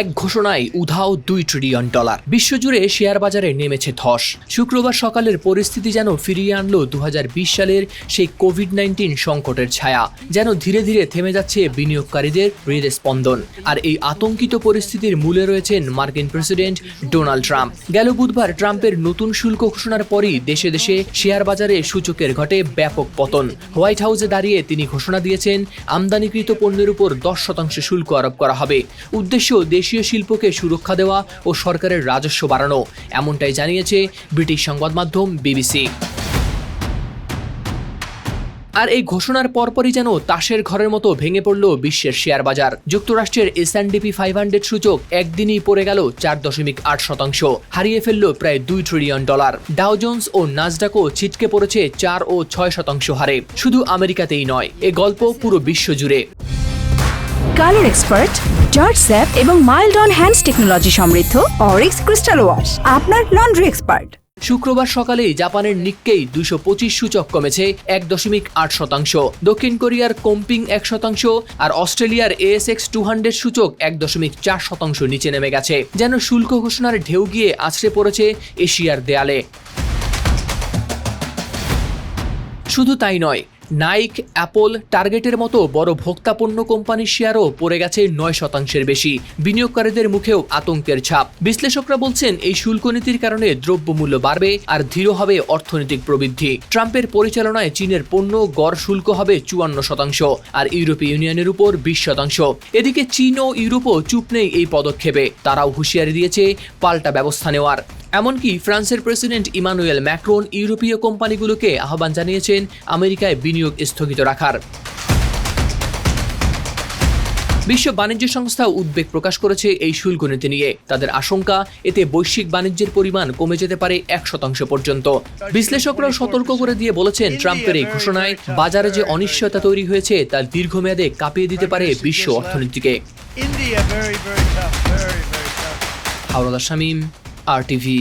এক ঘোষণায় উধাও দুই ট্রিলিয়ন ডলার বিশ্বজুড়ে শেয়ার বাজারে নেমেছে ধস। শুক্রবার সকালের পরিস্থিতি যেন ফিরিয়ে আনলো দু সালের সেই কোভিড নাইন্টিন সংকটের ছায়া, যেন ধীরে ধীরে থেমে যাচ্ছে বিনিয়োগকারীদের হৃদস্পন্দন। আর এই আতঙ্কিত পরিস্থিতির মূলে রয়েছেন মার্কিন প্রেসিডেন্ট ডোনাল্ড ট্রাম্প। গেল বুধবার ট্রাম্পের নতুন শুল্ক ঘোষণার পরই দেশে দেশে শেয়ার বাজারে সূচকের ঘটে ব্যাপক পতন। হোয়াইট হাউসে দাঁড়িয়ে তিনি ঘোষণা দিয়েছেন, আমদানিকৃত পণ্যের উপর দশ শতাংশ শুল্ক আরোপ করা হবে। উদ্দেশ্য দেশীয় শিল্পকে সুরক্ষা দেওয়া ও সরকারের রাজস্ব বাড়ানো, এমনটাই জানিয়েছে ব্রিটিশ সংবাদ মাধ্যম বিবিসি। আর এই ঘোষণার পরপরই যেন তাসের ঘরের মতো ভেঙে পড়ল বিশ্বের শেয়ার বাজার। যুক্তরাষ্ট্রের এস ডিপি ফাইভ হান্ড্রেড সূচক একদিনই পড়ে গেল চার দশমিক আট শতাংশ, হারিয়ে ফেলল প্রায় দুই ট্রিলিয়ন ডলার ডাও জোন্স ও নাজডাকও ছিটকে পড়েছে চার ও ছয় শতাংশ হারে। শুধু আমেরিকাতেই নয়, এ গল্প পুরো বিশ্ব জুড়ে। কালার এক্সপার্ট জর্জ স্যাপ এবং মাইল্ড অন হ্যান্ডস টেকনোলজি সমৃদ্ধ অরিক্স ক্রিস্টাল ওয়াশ, আপনার লন্ড্রি এক্সপার্ট। শুক্রবার সকালে জাপানের নিক্কেই দুশো পঁচিশ সূচক কমেছে এক দশমিক আট শতাংশ, দক্ষিণ কোরিয়ার কোম্পিং এক শতাংশ আর অস্ট্রেলিয়ার এএসএক্স টু হান্ড্রেড সূচক এক দশমিক চার শতাংশ নিচে নেমে গেছে, যেন শুল্ক ঘোষণার ঢেউ গিয়ে আছড়ে পড়েছে এশিয়ার দেয়ালে। শুধু তাই নয় নাইক অ্যাপল টার্গেটের মতো বড় ভোক্তাপণ্য কোম্পানির শেয়ারও পড়ে গেছে নয় শতাংশের বেশি। বিনিয়োগকারীদের মুখেও আতঙ্কের ছাপ। বিশ্লেষকরা বলছেন, এই শুল্ক নীতির কারণে দ্রব্যমূল্য বাড়বে আর ধীর হবে অর্থনৈতিক প্রবৃদ্ধি। ট্রাম্পের পরিচালনায় চীনের পণ্য গড় শুল্ক হবে চুয়ান্ন শতাংশ আর ইউরোপীয় ইউনিয়নের উপর বিশ শতাংশ। এদিকে চীন ও ইউরোপও চুপ নেই এই পদক্ষেপে। তারাও হুঁশিয়ারি দিয়েছে, পাল্টা ব্যবস্থা নেওয়ার। এমনকি ফ্রান্সের প্রেসিডেন্ট ইমানুয়েল ম্যাক্রোন ইউরোপীয় কোম্পানিগুলোকে আহ্বান জানিয়েছেন আমেরিকায় বিনিয়োগ স্থগিত রাখার বিশ্ব বাণিজ্য সংস্থা উদ্বেগ প্রকাশ করেছে এই শুল্ক নীতি নিয়ে তাদের আশঙ্কা এতে বৈশ্বিক বাণিজ্যের পরিমাণ কমে যেতে পারে এক শতাংশ পর্যন্ত বিশ্লেষকরাও সতর্ক করে দিয়ে বলেছেন ট্রাম্পের এই ঘোষণায় বাজারে যে অনিশ্চয়তা তৈরি হয়েছে তা দীর্ঘমেয়াদে কাঁপিয়ে দিতে পারে বিশ্ব অর্থনীতিকে India, very, very tough. Very, very tough. Howrah Shamim R TV